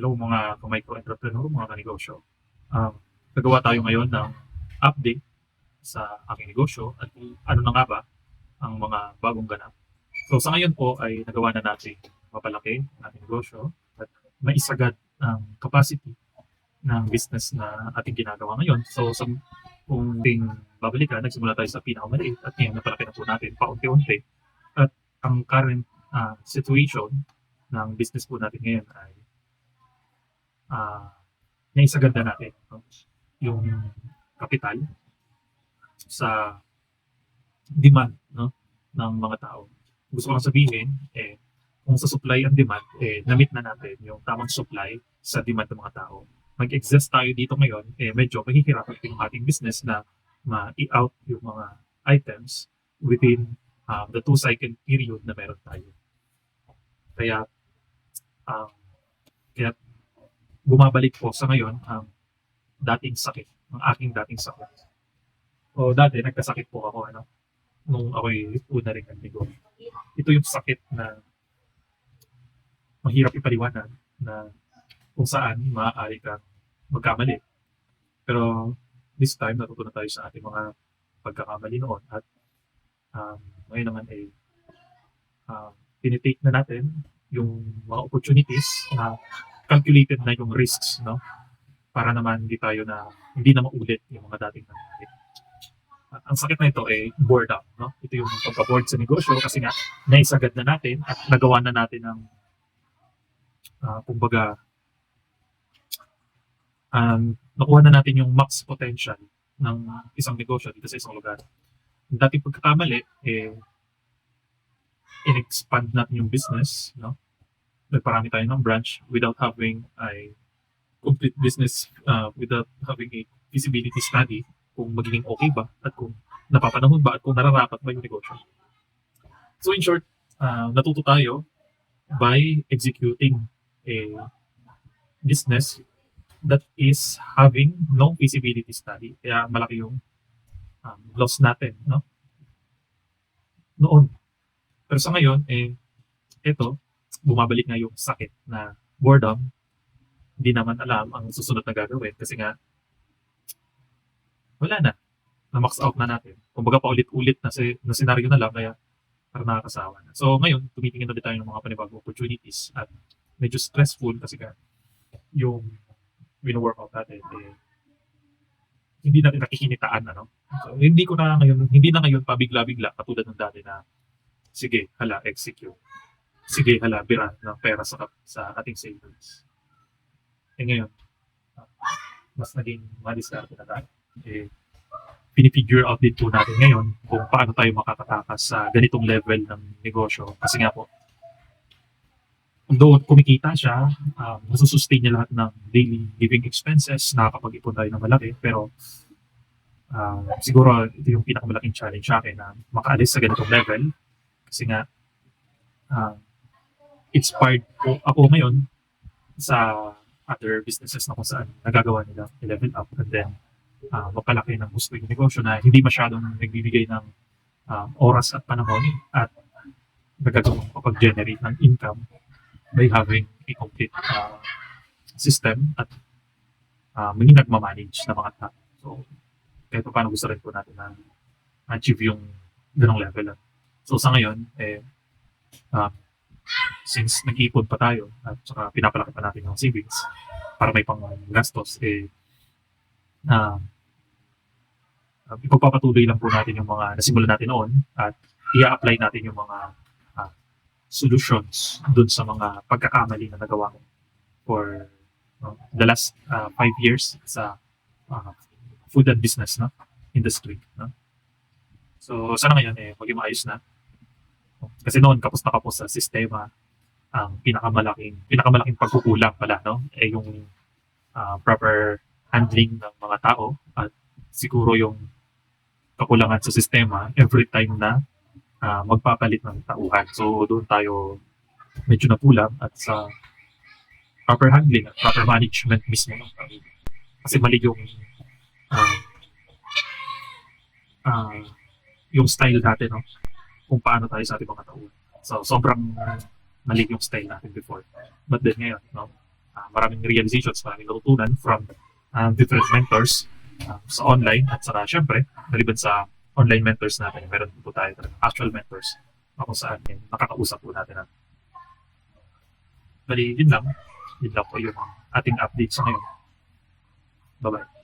Hello mga ka-micro-entrepreneur, mga ka-negosyo. Um, nagawa tayo ngayon ng update sa aking negosyo at kung ano na nga ba ang mga bagong ganap. So sa ngayon po ay nagawa na natin mapalaki ang ating negosyo at maisagad ang capacity ng business na ating ginagawa ngayon. So sa kung ting babalikan, nagsimula tayo sa pinakamaliit at ngayon napalaki na po natin paunti-unti. At ang current ah, situation ng business po natin ngayon ay ah naisagad na natin yung kapital sa demand no ng mga tao. Gusto ko lang sabihin eh kung sa supply and demand eh na-meet na natin yung tamang supply sa demand ng mga tao. Mag-exist tayo dito ngayon eh medyo mahihirapan yung ating business na ma-out yung mga items within um, the two cycle period na meron tayo. Kaya um, kaya bumabalik po sa ngayon ang dating sakit, ang aking dating sakit. O dati, nagkasakit po ako, ano, nung ako'y una rin nagbigo. Ito yung sakit na mahirap ipaliwanag na kung saan maaari kang magkamali. Pero this time, natutunan tayo sa ating mga pagkakamali noon at um, ngayon naman ay um, tinitake na natin yung mga opportunities na calculated na yung risks, no? Para naman hindi tayo na, hindi na maulit yung mga dating nangyari. At ang sakit na ito ay board up, no? Ito yung pagka-board sa negosyo kasi nga, naisagad na natin at nagawa na natin ang, ah, kumbaga, um, nakuha na natin yung max potential ng isang negosyo dito sa isang lugar. Dating pagkakamali, eh, in-expand natin yung business, no? Nagparami tayo ng branch without having a complete business, uh, without having a feasibility study kung magiging okay ba at kung napapanahon ba at kung nararapat ba yung negosyo. So in short, uh, natuto tayo by executing a business that is having no feasibility study. Kaya malaki yung um, loss natin, no? Noon. Pero sa ngayon, eh, ito, bumabalik na yung sakit na boredom, hindi naman alam ang susunod na gagawin kasi nga wala na. Na-max out na natin. Kumbaga pa ulit-ulit na, si, na senaryo na lang kaya parang nakakasawa na. So ngayon, tumitingin ulit tayo ng mga panibagong opportunities at medyo stressful kasi nga yung wino-workout natin eh, hindi natin nakikinitaan ano. So hindi ko na ngayon, hindi na ngayon pabigla-bigla katulad ng dati na sige, hala, execute sige hala bira ng pera sa sa ating savings. Eh ngayon, mas naging madiskarte na tayo. Eh, pinifigure out din natin ngayon kung paano tayo makakatakas sa ganitong level ng negosyo. Kasi nga po, doon kumikita siya, um, nasusustain niya lahat ng daily living expenses, nakakapag-ipon tayo ng malaki, pero uh, siguro ito yung pinakamalaking challenge sa akin na makaalis sa ganitong level. Kasi nga, uh, inspired po ako ngayon sa other businesses na kung saan nagagawa nila i-level up and then uh, mapalaki ng gusto yung negosyo na hindi masyadong nagbibigay ng um, oras at panahon at nagagawang kapag-generate ng income by having a complete uh, system at uh, may nagmamanage na mga tao. So, kahit pa paano gusto rin po natin na achieve yung ganong level. So, sa ngayon, eh, um, since nag-iipon pa tayo at saka pinapalaki pa natin yung savings para may pang gastos, eh, uh, uh, ipagpapatuloy lang po natin yung mga nasimulan natin noon at i-apply natin yung mga uh, solutions dun sa mga pagkakamali na nagawa ko for uh, the last uh, five years sa uh, food and business no? industry. No? So, sana ngayon eh, maging maayos na. Kasi noon, kapos na kapos sa sistema, ang pinakamalaking, pinakamalaking pagkukulang pala, no? Eh yung uh, proper handling ng mga tao at siguro yung kakulangan sa sistema every time na uh, magpapalit ng tauhan. So doon tayo medyo napulang at sa proper handling at proper management mismo ng tao. Kasi mali yung uh, uh, yung style natin, no? Kung paano tayo sa ating mga tauhan. So sobrang mali yung style natin before. But then ngayon, no, ah, maraming realizations, maraming natutunan from um, different mentors um, sa online at saka syempre, maliban sa online mentors natin, meron po tayo talaga actual mentors na kung saan eh, nakakausap po natin. na- Bali, yun lang. Yun lang po yung ating update sa ngayon. Bye-bye.